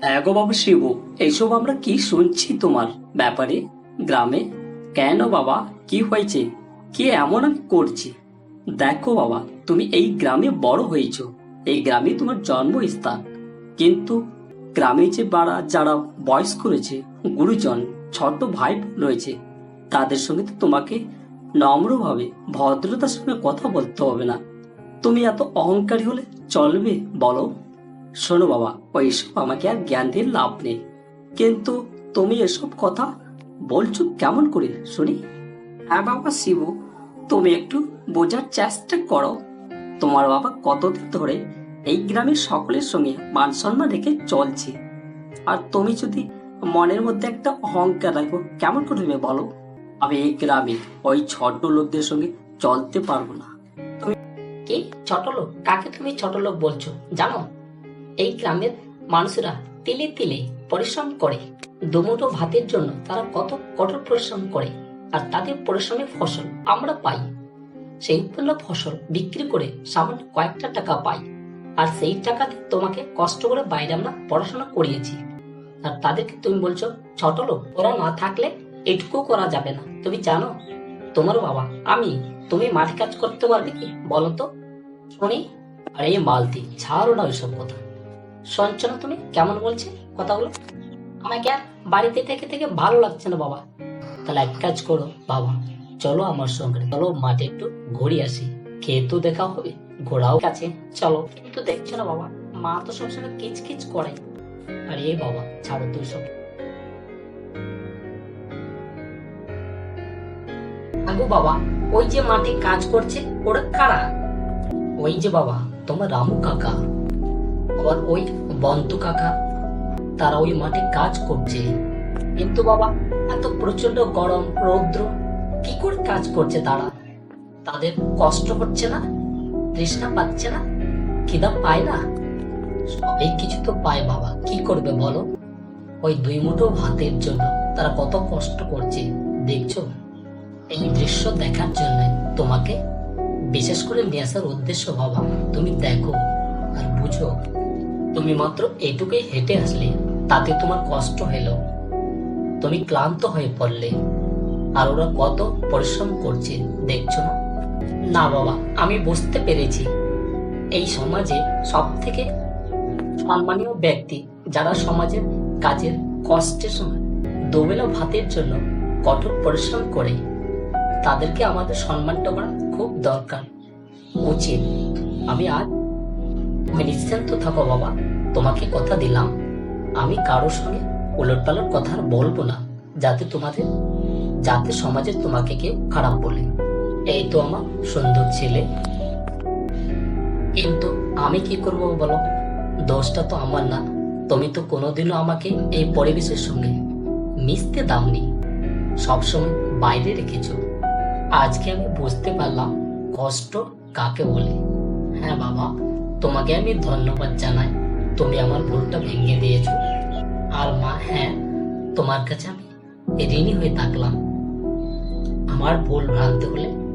হ্যাঁ গো বাবু শিবু, এইসব আমরা কি শুনছি তোমার? ব্যাপারে? গ্রামে? কেন বাবা? কি হয়েছে? কি এমন আমি করছি? দেখো বাবা, তুমি এই গ্রামে বড় হয়েছ। এই গ্রামে তোমার জন্মস্থান। কিন্তু গ্রামে যে বাড়া, যারা বয়স্ক রয়েছে, গুরুজন, ছোট ভাই রয়েছে, তাদের সঙ্গে তো তোমাকে নম্রভাবে, ভদ্রতার সঙ্গে কথা বলতে হবে না। তুমি এত অহংকারী হলে চলবে, বলো। শোনো বাবা, ওইসব আমাকে আর জ্ঞান দিয়ে লাভ নেই। কিন্তু তুমি এসব কথা বলছো কেমন করে, শুনি? হ্যাঁ বাবা শিবু, তুমি একটু বোঝার চেষ্টা করো। তোমার বাবা কতদিন ধরে এই গ্রামের সকলের সঙ্গে মান সম্মান রেখে চলছে। আর তুমি যদি মনের মধ্যে একটা অহংকার রাখো, কেমন করে তুমি বলো? আমি এই গ্রামে ওই ছোট লোকদের সঙ্গে চলতে পারব না। তুমি কি? ছোট লোক? কাকে তুমি ছোট লোক বলছো? জানো? এই গ্রামের মানুষরা তিলে তিলে পরিশ্রম করে। দুমুঠো ভাতের জন্য তারা কত কঠোর পরিশ্রম করে আর তাদের পরিশ্রমের ফসল আমরা পাই। সেই উৎপন্ন ফসল বিক্রি করে সামান্য কয়েকটা টাকা পাই। আর সেই টাকাতে তোমাকে কষ্ট করে বাইরে আমরা পড়াশোনা করিয়েছি। আর তাদেরকে তুমি বলছো, ছোট লোক, ওরা না থাকলে এটুকু করা যাবে না। তুমি জানো, তোমার বাবা, আমি, তুমি মাঠে কাজ করতে পারবে কি? বলো তো। শুনি এই মালতি, ছাড়ো না ওইসব কথা। শুনছো না তুমি কেমন বলছে কথাগুলো? আমাকে আর বাড়িতে থেকে থেকে ভালো লাগছে না, বাবা? তাহলে এক কাজ করো, বাবা। চলো আমার সঙ্গে, চলো মাঠে একটু ঘুরে আসি। খেয়ে তো দেখা হবে, ঘোরাও কাছে। চলো। কিন্তু দেখছ না, বাবা? মা তো সবসময় কিচ কিচ করে। আরে বাবা, ছাড়ো তুই সব আগু বাবা, ওই যে মাঠে কাজ করছে, ওরা কারা? ওই যে বাবা, তোমার রামু কাকা। আবার ওই বন্তু কাকা। তারা ওই মাঠে কাজ করছে। কিন্তু বাবা, এত প্রচণ্ড গরম, রৌদ্র, কি করে কাজ করছে তারা? তাদের কষ্ট হচ্ছে না? তৃষ্ণা পাচ্ছে না? খিদা পায় না? সবাই কিছু তো পায় বাবা, কি করবে বলো? ওই দুই মুঠো ভাতের জন্য তারা কত কষ্ট করছে, দেখছ? এই দৃশ্য দেখার জন্য তোমাকে বিশেষ করে নিয়ে আসার উদ্দেশ্য বাবা, তুমি দেখো আর বুঝো। তুমি মাত্র এটুকুই হেঁটে আসলে, তাতে তোমার কষ্ট হলো। তুমি ক্লান্ত হয়ে পড়লে, আর ওরা কত পরিশ্রম করছে, দেখছ না? না বাবা, আমি বুঝতে পেরেছি। এই সমাজে সব থেকে সম্মানীয় ব্যক্তি যারা সমাজের কাজের কষ্টের সময় দুবেলা ভাতের জন্য কঠোর পরিশ্রম করে, তাদেরকে আমাদের সম্মানটা করা খুব দরকার, উচিত। আমি আজ তুমি নিশ্চিন্ত থাকো বাবা, তোমাকে কথা দিলাম। আমি কারোর সঙ্গে উলট পালট কথা আর বলব না, যাতে তোমাদের, যাতে সমাজে তোমাকে কেউ খারাপ বলে। এই তো আমার সুন্দর ছেলে। কিন্তু আমি কি করব বলো? দোষটা তো আমার না। তুমি তো কোনোদিনও আমাকে এই পরিবেশের সঙ্গে মিশতে দাওনি। সবসময় বাইরে রেখেছ। আজকে আমি বুঝতে পারলাম কষ্ট কাকে বলে। হ্যাঁ বাবা তোমাকে আমি ধন্যবাদ জানাই। তুমি আমার ভুলটা ভেঙে দিয়েছ। আর মা হ্যাঁ তোমার কাছে আমি ঋণী হয়ে থাকলাম। আমার ভুল ভ্রান্তি হলে